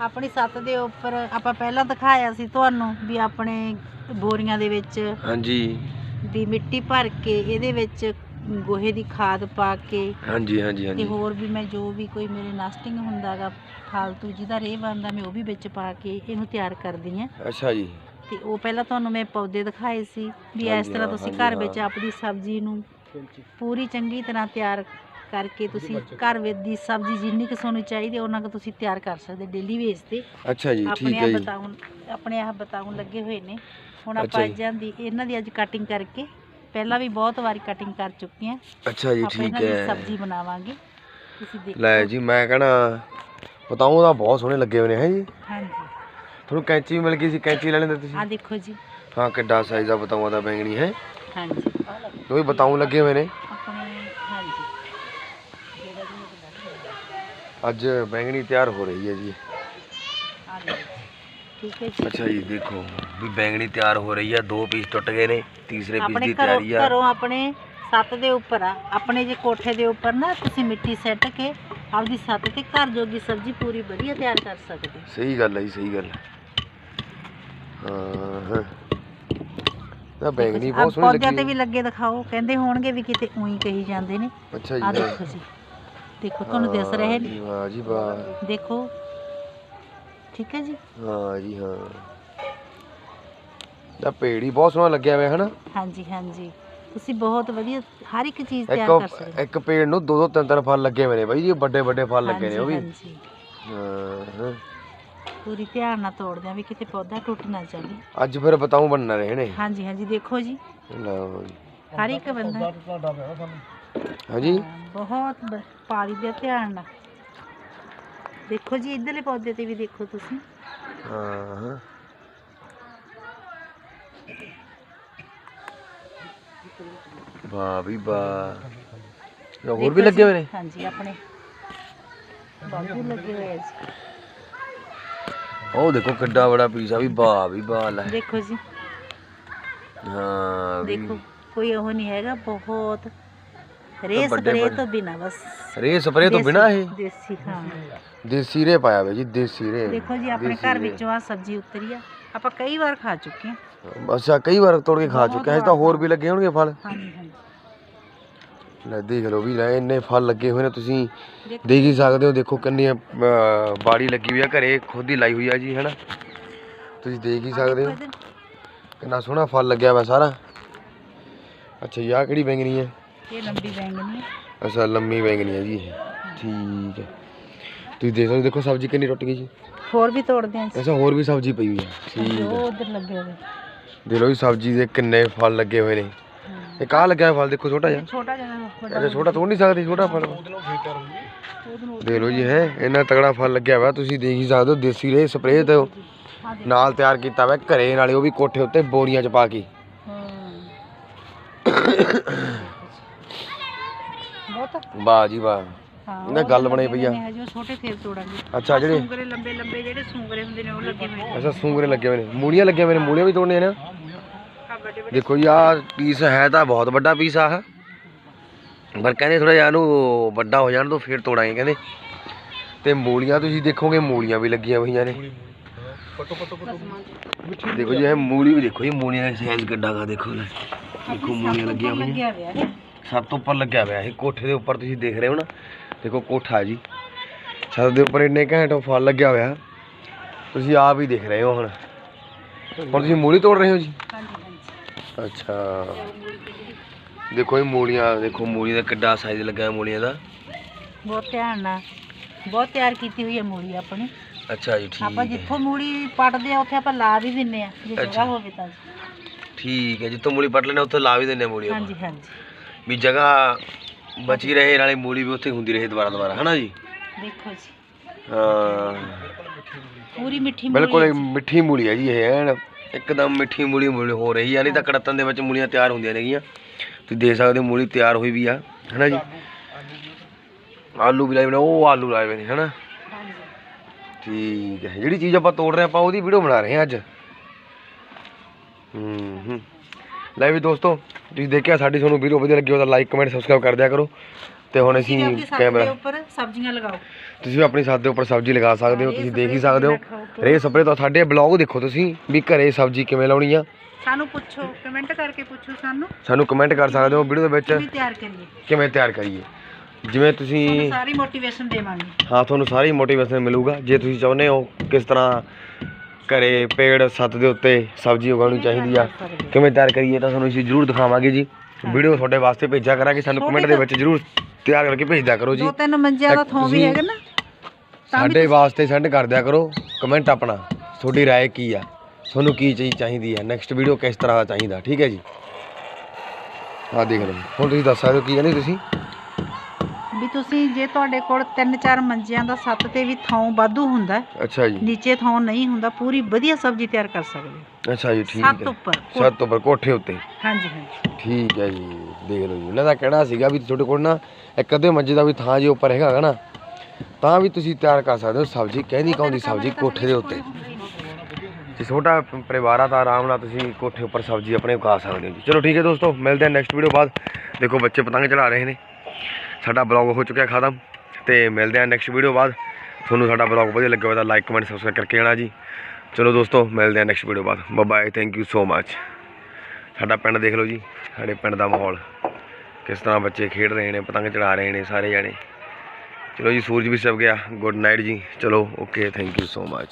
ਆਪਣੀ ਛੱਤ ਦੇ ਉੱਪਰ ਆਪਾਂ ਪਹਿਲਾਂ ਦਿਖਾਇਆ ਸੀ ਤੁਹਾਨੂੰ ਵੀ ਆਪਣੇ ਬੋਰੀਆਂ ਦੇ ਵਿੱਚ ਹਾਂਜੀ। ਵੀ ਮਿੱਟੀ ਭਰ ਕੇ ਇਹਦੇ ਵਿੱਚ ਗੋਹੇ ਦੀ ਖਾਦ ਪਾ ਕੇ ਹਾਂਜੀ ਹਾਂਜੀ ਤੇ ਹਾਂਜੀ। ਹੋਰ ਵੀ ਮੈਂ ਜੋ ਵੀ ਕੋਈ ਮੇਰੇ ਨਸਟਿੰਗ ਹੁੰਦਾਗਾ ਫਾਲਤੂ ਜਿਹਦਾ ਰੇਹ ਬਣਦਾ ਮੈਂ ਉਹ ਵੀ ਵਿੱਚ ਪਾ ਕੇ ਇਹਨੂੰ ਤਿਆਰ ਕਰਦੀ ਆ ਅੱਛਾ ਜੀ। ਤੇ ਉਹ ਪਹਿਲਾਂ ਤੁਹਾਨੂੰ ਮੈਂ ਪੌਦੇ ਦਿਖਾਏ ਸੀ ਵੀ ਇਸ ਹਾਂਜੀ, ਤਰ੍ਹਾਂ ਹਾਂ, ਤੁਸੀਂ ਹਾਂਜੀ, ਘਰ ਵਿੱਚ ਹਾਂ। ਆਪਣੀ ਸਬਜ਼ੀ ਨੂੰ ਪੂਰੀ ਚੰਗੀ ਤਰ੍ਹਾਂ ਤਿਆਰ ਕਰਕੇ ਤੁਸੀਂ ਘਰ ਵਿੱਚ ਦੀ ਸਬਜ਼ੀ ਜਿੰਨੀ ਕੁ ਤੁਹਾਨੂੰ ਚਾਹੀਦੀ ਉਹਨਾਂ ਕੁ ਤੁਸੀਂ ਤਿਆਰ ਕਰ ਸਕਦੇ ਡੇਲੀ ਵੇਸ ਤੇ। ਅੱਛਾ ਜੀ ਆਪਣੇ ਠੀਕ ਆਪ ਹੈ ਜੀ। ਬਤਾਉਣ ਆਪਣੇ ਆਪ ਬਤਾਉਣ ਲੱਗੇ ਹੋਏ ਨੇ। ਹੁਣ ਅੱਛਾ ਆਪਾਂ ਜੀ। ਦੀ ਇਹਨਾਂ ਦੀ ਅੱਜ ਕਟਿੰਗ ਕਰਕੇ ਪਹਿਲਾਂ ਵੀ ਬਹੁਤ ਵਾਰੀ ਕਟਿੰਗ ਕਰ ਚੁੱਕੇ ਹਾਂ। ਅੱਛਾ ਜੀ ਆਪਾਂ ਠੀਕ ਇਹਨਾਂ ਦੀ ਹੈ। ਸਬਜ਼ੀ ਬਣਾਵਾਂਗੇ। ਤੁਸੀਂ ਦੇਖੋ। ਲੈ ਜੀ ਮੈਂ ਕਹਣਾ ਬਤਾਉ ਦਾ ਬਹੁਤ ਸੋਹਣੇ ਲੱਗੇ ਹੋਏ ਨੇ ਹੈ ਜੀ? ਹਾਂਜੀ। ਤੁਹਾਨੂੰ ਕੈਂਚੀ ਵੀ ਮਿਲ ਗਈ ਸੀ ਕੈਂਚੀ ਲੈ ਲੈਂਦੇ ਤੁਸੀਂ? ਆ ਦੇਖੋ ਜੀ। ਹਾਂ ਕਿੱਡਾ ਸਾਈਜ਼ ਦਾ ਬਤਾਉਆ ਦਾ ਬੈਂਗਣੀ ਹੈ? ਹਾਂਜੀ। ਦੋ ਹੀ ਬਤਾਉ ਲੱਗੇ ਹੋਏ ਨੇ। ਆਪਣੇ ਹਾਂਜੀ। ਅੱਜ ਬੈਂਗਣੀ ਤਿਆਰ ਹੋ ਰਹੀ ਹੈ ਜੀ। ਆ ਠੀਕ ਹੈ ਜੀ। ਅੱਛਾ ਜੀ ਦੇਖੋ ਵੀ ਬੈਂਗਣੀ ਤਿਆਰ ਹੋ ਰਹੀ ਹੈ ਦੋ ਪੀਸ ਟੁੱਟ ਗਏ ਨੇ ਤੀਸਰੇ ਪੀਸ ਦੀ ਤਿਆਰੀ ਆ। ਘਰੋਂ ਆਪਣੇ ਛੱਤ ਦੇ ਉੱਪਰ ਆ। ਆਪਣੇ ਜੇ ਕੋਠੇ ਦੇ ਉੱਪਰ ਨਾ ਤੁਸੀਂ ਮਿੱਟੀ ਸੱਟ ਕੇ ਆਪਦੀ ਛੱਤ ਤੇ ਘਰ ਜੋਗੀ ਸਬਜ਼ੀ ਪੂਰੀ ਵਧੀਆ ਤਿਆਰ ਕਰ ਸਕਦੇ। ਸਹੀ ਗੱਲ ਹੈ ਜੀ ਸਹੀ ਗੱਲ ਹੈ। ਤਾਂ ਬੈਂਗਣੀ ਬਹੁਤ ਸੋਹਣੀ ਪੌਦਿਆਂ ਤੇ ਲੱਗੀ। ਵੀ ਲੱਗੇ ਦਿਖਾਓ। ਕਹਿੰਦੇ ਹੋਣਗੇ ਵੀ ਕਿਤੇ ਉਹੀ ਕਹੀ ਜਾਂਦੇ ਨੇ। ਅੱਛਾ ਆ ਜੀ ਹਾਂ। ਦੇਖੋ ਜੀ। ਦੇਖੋ ਤੁਹਾਨੂੰ ਦਿਸ ਰਹੇ ਹਾਂ। ਨੇ ਜੀ, ਵਾਹ ਜੀ ਵਾਹ ਦੇਖੋ। ਠੀਕ ਹੈ ਜੀ? ਹਾਂ ਜੀ ਹਾਂ। ਤਾਂ ਪੇੜੀ ਬਹੁਤ ਸੋਹਣਾ ਲੱਗਿਆ ਹੋਇਆ ਹਨਾ? ਹਾਂਜੀ ਹਾਂਜੀ। ਤੁਸੀਂ ਬਹੁਤ ਵਧੀਆ ਹਰ ਇੱਕ ਚੀਜ਼ ਤਿਆਰ ਕਰ ਸਕਦੇ ਇੱਕ ਹੋ। ਇੱਕ ਪੇੜ ਨੂੰ ਦੋ ਦੋ ਤਿੰਨ ਤਿੰਨ ਫਲ ਲੱਗੇ ਹੋਏ ਨੇ ਬਾਈ ਜੀ ਵੱਡੇ ਵੱਡੇ ਫਲ ਲੱਗੇ ਨੇ ਉਹ ਵੀ। ਹਾਂਜੀ ਹਾਂ ਹਾਂ। ਪੂਰੀ ਧਿਆਨ ਨਾਲ ਤੋੜਦੇ ਆ ਵੀ ਕਿਤੇ ਪੌਦਾ ਟੁੱਟ ਨਾ ਜਾਵੇ। ਅੱਜ ਫਿਰ ਬਤਾਉ ਬਣਨਾ ਰਹੇ ਨੇ। ਹਾਂਜੀ ਹਾਂਜੀ ਦੇਖੋ ਜੀ। ਲਓ ਜੀ। ਹਰ ਇੱਕ ਬੰਦਾ ਹਾਂਜੀ। ਬਹੁਤ ਬ- ਦੇ ਧਿਆਨ ਨਾਲ। ਦੇਖੋ ਜੀ ਇਧਰਲੇ ਪੌਦੇ ਤੇ ਵੀ ਦੇਖੋ ਤੁਸੀਂ। ਹਾਂ। ਹਾਂ ਵਾਹ ਵੀ ਵਾਹ। ਇਹ ਹੋਰ ਵੀ ਦੇਖੋ ਲੱਗੇ ਹੋਏ ਨੇ? ਹਾਂਜੀ ਆਪਣੇ। ਬਾਬੂ ਲੱਗੇ ਹੋਏ ਆ ਜੀ। ਉਹ ਦੇਖੋ ਕਿੱਡਾ ਬੜਾ ਪੀਸ ਆ ਵੀ ਵਾਹ ਵੀ ਵਾਹ ਲੈ। ਦੇਖੋ ਜੀ। ਹਾਂ ਵੀ। ਦੇਖੋ ਕੋਈ ਉਹ ਨਹੀਂ ਹੈਗਾ ਬਹੁਤ ਰੇ ਸਪਰੇ। ਤੋਂ ਬਿਨਾ ਬਸ। ਰੇ ਸਪਰੇ ਤੋਂ ਬਿਨਾ ਇਹ? ਦੇਸੀ- ਹਾਂ। ਦੇਸੀ ਰੇ ਪਾਇਆ ਵੇ ਜੀ ਦੇਸੀ ਰੇ ਦੇਖੋ ਜੀ ਆਪਣੇ ਘਰ। ਵਿੱਚੋਂ ਆ ਸਬਜ਼ੀ ਉਤਰੀ ਆ। ਆਪਾਂ ਕਈ ਵਾਰ ਖਾ ਚੁੱਕੇ ਹਾਂ। ਅੱਛਾ ਕਈ ਵਾਰ ਤੋੜ ਕੇ ਖਾ ਚੁੱਕੇ ਹਾਂ। ਤਾਂ ਹੋਰ ਵੀ ਲੱਗੇ ਹੋਣਗੇ ਫਲ। ਹਾਂਜੀ ਹਾਂਜੀ ਲੈ ਦੇਖ ਲਓ ਵੀ ਲੈ ਇੰਨੇ ਫਲ ਲੱਗੇ ਹੋਏ ਨੇ ਤੁਸੀਂ ਦੇਖੋ ਹੀ ਸਕਦੇ ਹੋ ਦੇਖੋ ਅਹ, ਬਾੜੀ ਲੱਗੀ ਹੋਈ ਆ ਘਰੇ ਖੁਦ ਹੀ ਲਾਈ ਹੋਈ ਆ ਜੀ ਹੈਨਾ? ਤੁਸੀਂ ਦੇਖ ਹੀ ਸਕਦੇ ਹੋ। ਕਿੰਨਾ ਸੋਹਣਾ ਫਲ ਲੱਗਿਆ ਵਾ ਸਾਰਾ। ਅੱਛਾ ਆਹ ਕਿਹੜੀ ਬੈਂਗਣੀ ਹੈ ਇਹ ਲੰਬੀ ਬੈਂਗਣੀ ਹੈ। ਅੱਛਾ ਲੰਮੀ ਬੈਂਗਣੀ ਹੈ ਜੀ ਇਹ। ਠੀਕ ਹੈ। ਤੁਸੀਂ ਦੇਖ ਸਕਦੇ ਹੋ, ਦੇਖੋ ਸਬਜ਼ੀ ਕਿੰਨੀ ਟੁੱਟ ਗਈ ਜੀ। ਹੋਰ ਵੀ ਤੋੜਦੇ ਹਾਂ ਜੀ। ਅੱਛਾ ਹੋਰ ਵੀ ਸਬਜ਼ੀ ਪਈ ਹੋਈ ਹੈ। ਠੀਕ ਉਹ ਹੈ ਉਧਰ ਲੱਗੇ ਹੋਏ। ਦੇਖ ਲਓ ਜੀ ਸਬਜ਼ੀ ਦੇ ਕਿੰਨੇ ਫਲ ਲੱਗੇ ਹੋਏ ਨੇ। ਇੱਕ ਆਹ ਲੱਗਿਆ ਹੋਇਆ ਫਲ ਦੇਖੋ ਛੋਟਾ ਜਿਹਾ। ਛੋਟਾ ਜਿਹਾ ਵੱਡਾ ਅੱਛਾ ਛੋਟਾ ਤੋੜ ਨਹੀਂ ਸਕਦੀ ਛੋਟਾ ਫਲ। ਦੇਖ ਲਓ ਜੀ ਹੈ ਇੰਨਾ ਤਗੜਾ ਫਲ ਲੱਗਿਆ ਹੋਇਆ ਤੁਸੀਂ ਦੇਖ ਹੀ ਸਕਦੇ ਹੋ ਦੇਸੀ ਰੇ ਸਪਰੇਅ ਤੇ ਹਾਂ ਨਾਲ ਤਿਆਰ ਕੀਤਾ ਹੋਇਆ ਘਰੇ ਨਾਲੇ ਉਹ ਵੀ ਕੋਠੇ ਉੱਤੇ ਬੋਰੀਆਂ 'ਚ ਪਾ ਕੇ। ਹਮ। ਬਹੁਤ ਵਾਹ ਜੀ ਵਾਹ। ਹਾਂ ਇਹਦਾ ਗੱਲ ਬਣੀ ਪਈ ਆ। ਛੋਟੇ ਫੇਰ ਤੋੜਾਂਗੇ। ਅੱਛਾ ਜਿਹੜੇ ਸੂੰਗਰੇ ਲੰਬੇ ਲੰਬੇ ਜਿਹੜੇ ਸੂੰਗਰੇ ਹੁੰਦੇ ਨੇ ਉਹ ਲੱਗੇ ਹੋਏ ਨੇ। ਅੱਛਾ ਸੂੰਗਰੇ ਲੱਗੇ ਹੋਏ ਨੇ। ਮੂਲੀਆਂ ਲੱਗੀਆਂ ਹੋਏ ਨੇ ਮੂਲੀਆਂ ਵੀ ਤੋੜਨੀਆਂ ਨੇ? ਆ ਵੱਡੇ ਵੱਡੇ ਦੇਖੋ ਜੀ ਆਹ ਪੀਸ ਹੈ ਤਾਂ ਬਹੁਤ ਵੱਡਾ ਪੀਸ ਆ ਆਹ। ਪਰ ਕਹਿੰਦੇ ਥੋੜਾ ਜਿਹਾ ਇਹਨੂੰ ਵੱਡਾ ਹੋ ਜਾਣ ਤੋਂ ਫਿਰ ਤੋੜਾਂਗੇ ਕਹਿੰਦੇ। ਤੇ ਮੂਲੀਆਂ ਤੁਸੀਂ ਦੇਖੋਗੇ ਮੂਲੀਆਂ ਵੀ ਲੱਗੀਆਂ ਹੋਈਆਂ ਨੇ। ਦੇਖੋ ਜੀ ਇਹ ਮੂਲੀ ਵੀ ਦੇਖੋ ਜੀ ਮੂਲੀਆਂ ਦਾ ਸਾਈਜ਼ ਕਿੱਡਾ ਗਾ ਦੇਖੋ। ਲੈ ਦੇਖੋ ਮੂਲੀਆਂ ਲੱਗੀਆਂ ਹੋਈਆਂ ਲੱਗਿਆ ਹੋਇਆ ਹੈ। ਸਭ ਤੋਂ ਉੱਪਰ ਲੱਗਿਆ ਹੋਇਆ ਇਹ ਕੋਠੇ ਦੇ ਉੱਪਰ ਤੁਸੀਂ ਦੇਖ ਰਹੇ ਹੋ ਨਾ। ਦੇਖੋ ਕੋਠਾ ਜੀ। ਛੱਤ ਦੇ ਉੱਪਰ ਇੰਨੇ ਘੈਂਟ ਫਲ ਲੱਗਿਆ ਹੋਇਆ। ਤੁਸੀਂ ਆਪ ਹੀ ਦੇਖ ਰਹੇ ਹੋ ਹੁਣ। ਹੁਣ ਤੁਸੀਂ ਮੂਲੀ ਤੋੜ ਰਹੇ ਹੋ ਜੀ? ਅੱਛਾ। ਦੇਖੋ ਇਹ ਮੂਲੀਆਂ ਦੇਖੋ ਮੂਲੀ ਦਾ ਕਿੱਡਾ ਸਾਈਜ਼ ਲੱਗਾ ਹੈ ਮੂਲੀਆਂ ਦਾ। ਬਹੁਤ ਧਿਆਨ ਨਾਲ। ਬਹੁਤ ਤਿਆਰ ਕੀਤੀ ਹੋਈ ਹੈ ਮੂਲੀ ਆਪਣੀ। ਅੱਛਾ ਜੀ ਠੀਕ ਆਪਾਂ ਜਿੱਥੋਂ ਮੂਲੀ ਪੱਟਦੇ ਆ ਉੱਥੇ ਆਪਾਂ ਲਾ ਵੀ ਦਿੰਨੇ ਆ। ਜੇ। ਜਗ੍ਹਾ ਹੋਵੇ ਤਾਂ। ਠੀਕ ਹੈ ਜਿੱਥੋਂ ਮੂਲੀ ਪੱਟ ਲੈਣੇ ਉੱਥੇ ਲਾ ਵੀ ਦਿੰਦੇ ਆ ਮੂਲੀ। ਹਾਂਜੀ ਹਾਂਜੀ। ਵੀ ਜਗ੍ਹਾ ਬਚੀ ਰਹੇ ਨਾਲੇ ਮੂਲੀ ਵੀ ਉੱਥੇ ਹੁੰਦੀ ਰਹੇ ਦੁਬਾਰਾ ਦੁਬਾਰਾ ਹਨਾ ਜੀ? ਦੇਖੋ ਜੀ। ਹਾਂ। ਪੂਰੀ ਮਿੱਠੀ ਮੂਲੀ ਬਿਲਕੁਲ ਹੈ ਇਹ ਜੀ। ਮਿੱਠੀ ਮੂਲੀ ਹੈ ਜੀ ਇਹ ਐਨ ਇੱਕਦਮ ਮਿੱਠੀ ਮੂਲੀ ਮੂਲੀ ਹੋ ਰਹੀ ਹੈ ਨਹੀਂ ਤਾਂ ਕੜਤਨ ਦੇ ਵਿੱਚ ਮੂਲੀਆਂ ਤਿਆਰ ਹੁੰਦੀਆਂ ਨੇਗੀਆਂ ਤੁਸੀਂ ਦੇਖ ਸਕਦੇ ਹੋ ਮੂਲੀ ਤਿਆਰ ਹੋਈ ਵੀ ਆ ਹਨਾ ਜੀ? ਆਲੂ ਵੀ ਲਾਏ ਹੋਏ ਨੇ ਉਹ ਆਲੂ ਲਾਏ ਹੋਏ ਨੇ ਹਨਾ? ਠੀਕ ਹੈ ਜਿਹੜੀ ਚੀਜ਼ ਆਪਾਂ ਤੋੜ ਰਹੇ ਆਪਾਂ ਉਹਦੀ ਵੀਡੀਓ ਬਣਾ ਰਹੇ ਹਾਂ ਅੱਜ। ਹੂੰ ਹੂੰ। ਲੈ ਵੀ ਦੋਸਤੋ ਤੁਸੀਂ ਦੇਖਿਆ ਸਾਡੀ ਤੁਹਾਨੂੰ ਵੀਡੀਓ ਵਧੀਆ ਲੱਗੀ ਤਾਂ ਲਾਈਕ ਕਮੈਂਟ ਸਬਸਕ੍ਰਾਈਬ ਕਰ ਦਿਆ ਕਰੋ। ਤੇ ਹੁਣ ਅਸੀਂ ਕੈਮਰਾ ਉੱਪਰ ਸਬਜ਼ੀਆਂ ਲਗਾਓ। ਤੁਸੀਂ ਵੀ ਆਪਣੀ ਛੱਤ ਦੇ ਉੱਪਰ ਸਬਜ਼ੀ ਲਗਾ ਸਕਦੇ ਹੋ ਤੁਸੀਂ ਦੇਖ ਹੀ ਸਕਦੇ ਹੋ। ਰੇ ਸਪਰੇ ਤੋਂ ਸਾਡੇ ਬਲੌਗ ਦੇਖੋ ਤੁਸੀਂ ਵੀ ਘਰੇ ਸਬਜ਼ੀ ਕਿਵੇਂ ਲਾਉਣੀ ਆ। ਸਾਨੂੰ ਪੁੱਛੋ ਕਮੈਂਟ ਕਰਕੇ ਪੁੱਛੋ ਸਾਨੂੰ। ਸਾਨੂੰ ਕਮੈਂਟ ਕਰ ਸਕਦੇ ਹੋ ਵੀਡੀਓ ਦੇ ਵਿੱਚ। ਕਿਵੇਂ ਤਿਆਰ ਕਰੀਏ? ਕਿਵੇਂ ਤਿਆਰ ਕਰੀਏ? ਜਿਵੇਂ ਤੁਸੀਂ ਤੁਹਾਨੂੰ ਸਾਰੀ ਮੋਟੀਵੇਸ਼ਨ ਦੇਵਾਂਗੇ। ਹਾਂ ਤੁਹਾਨੂੰ ਸਾਰੀ ਮੋਟੀਵੇਸ਼ਨ ਮਿਲੂਗਾ। ਜੇ ਤੁਸੀਂ ਚਾਹੁੰਦੇ ਹੋ ਕਿਸ ਤਰ੍ਹਾਂ ਘਰੇ ਪੇੜ ਛੱਤ ਦੇ ਉੱਤੇ ਸਬਜ਼ੀ ਉਗਾਉਣੀ ਚਾਹੀਦੀ ਆ ਕਿਵੇਂ ਤਿਆਰ ਕਰੀਏ ਤਾਂ ਤੁਹਾਨੂੰ ਅਸੀਂ ਜ਼ਰੂਰ ਦਿਖਾਵਾਂਗੇ ਜੀ ਵੀਡੀਓ ਤੁਹਾਡੇ ਵਾਸਤੇ ਭੇਜਿਆ ਕਰਾਂਗੇ ਸਾਨੂੰ ਕਮੈਂਟ ਦੇ ਵਿੱਚ ਜ਼ਰੂਰ ਤਿਆਰ ਕਰਕੇ ਭੇਜ ਦਿਆ ਕਰੋ ਜੀ ਦੋ ਤਿੰਨ ਮੰਜਿਆਂ ਦਾ ਥੋਂ ਵੀ ਤੁਸੀਂ ਹੈਗਾ ਨਾ ਤਾਂ ਵੀ ਸਾਡੇ ਵਾਸਤੇ ਸੈਂਡ ਕਰ ਦਿਆ ਕਰੋ ਕਮੈਂਟ ਆਪਣਾ ਤੁਹਾਡੀ رائے ਕੀ ਆ ਤੁਹਾਨੂੰ ਕੀ ਚੀਜ਼ ਚਾਹੀਦੀ ਹੈ ਨੈਕਸਟ ਵੀਡੀਓ ਕਿਸ ਤਰ੍ਹਾਂ ਦਾ ਚਾਹੀਦਾ ਠੀਕ ਹੈ ਜੀ ਆਹ ਦੇਖ ਲਓ ਹੁਣ ਤੁਸੀਂ ਦੱਸ ਸਕਦੇ ਹੋ ਕੀ ਕਹਿੰਦੇ ਤੁਸੀਂ ਵੀ ਤੁਸੀਂ ਜੇ ਤੁਹਾਡੇ ਕੋਲ ਤਿੰਨ ਚਾਰ ਮੰਜਿਆਂ ਦਾ ਸੱਤ ਤੇ ਵੀ ਥਾਂ ਵਾਧੂ ਹੁੰਦਾ ਹੈ, ਅੱਛਾ ਜੀ। ਨੀਚੇ ਥਾਂ ਨਹੀਂ ਹੁੰਦਾ ਪੂਰੀ ਵਧੀਆ ਸਬਜ਼ੀ ਤਿਆਰ ਕਰ ਸਕਦੇ ਹੋ। ਅੱਛਾ ਜੀ ਠੀਕ ਸੱਤ ਹੈ। ਉੱਪਰ ਛੱਤ ਉੱਪਰ ਕੋਠੇ ਉੱਤੇ। ਹਾਂਜੀ ਹਾਂਜੀ। ਠੀਕ ਹੈ ਜੀ ਦੇਖ ਲਓ ਜੀ। ਇਹਨਾਂ ਦਾ ਕਹਿਣਾ ਸੀਗਾ ਵੀ ਤੁਹਾਡੇ ਕੋਲ ਨਾ ਇੱਕ ਅੱਧੇ ਮੰਜੇ ਦਾ ਵੀ ਥਾਂ ਜੇ ਉੱਪਰ ਹੈਗਾ ਗਾ ਨਾ ਤਾਂ ਵੀ ਤੁਸੀਂ ਤਿਆਰ ਕਰ ਸਕਦੇ ਹੋ ਸਬਜ਼ੀ ਕਹਿੰਦੀ ਕੌਂਦੀ ਸਬਜ਼ੀ? ਕੋਠੇ ਦੇ ਉੱਤੇ। ਜੇ ਛੋਟਾ ਪ- ਪਰਿਵਾਰ ਆ ਤਾਂ ਆਰਾਮ ਨਾਲ ਤੁਸੀਂ ਕੋਠੇ ਉੱਪਰ ਸਬਜ਼ੀ ਆਪਣੇ ਉਗਾ ਸਕਦੇ ਹੋ ਜੀ। ਚਲੋ ਠੀਕ ਹੈ ਦੋਸਤੋ ਮਿਲਦੇ ਹਾਂ ਨੈਕਸਟ ਵੀਡੀਓ ਬਾਅਦ। ਦੇਖੋ ਬੱਚੇ ਪਤੰਗ ਚੜਾ ਰਹੇ ਨੇ। ਸਾਡਾ ਬਲੌਗ ਹੋ ਚੁੱਕਿਆ ਖਤਮ ਤੇ ਮਿਲਦੇ ਹਾਂ ਨੈਕਸਟ ਵੀਡੀਓ ਬਾਅਦ। ਤੁਹਾਨੂੰ ਸਾਡਾ ਬਲੌਗ ਵਧੀਆ ਲੱਗਿਆ ਹੋਵੇ ਤਾਂ ਲਾਈਕ ਕਮੈਂਟ ਸਬਸਕ੍ਰਾਈਬ ਕਰਕੇ ਜਾਣਾ ਜੀ। ਚਲੋ ਦੋਸਤੋ, ਮਿਲਦੇ ਹਾਂ ਨੈਕਸਟ ਵੀਡੀਓ ਬਾਅਦ। Bye thank you so much ਸਾਡਾ ਪਿੰਡ ਦੇਖ ਲਓ ਜੀ, ਸਾਡੇ ਪਿੰਡ ਦਾ ਮਾਹੌਲ। ਕਿਸ ਤਰ੍ਹਾਂ ਬੱਚੇ ਖੇਡ ਰਹੇ ਨੇ, ਪਤੰਗ ਚੜਾ ਰਹੇ ਨੇ ਸਾਰੇ ਜਾਣੇ। ਚਲੋ ਜੀ, ਸੂਰਜ ਵੀ ਛਿਪ ਗਿਆ। Good night ji. ਚਲੋ okay thank you so much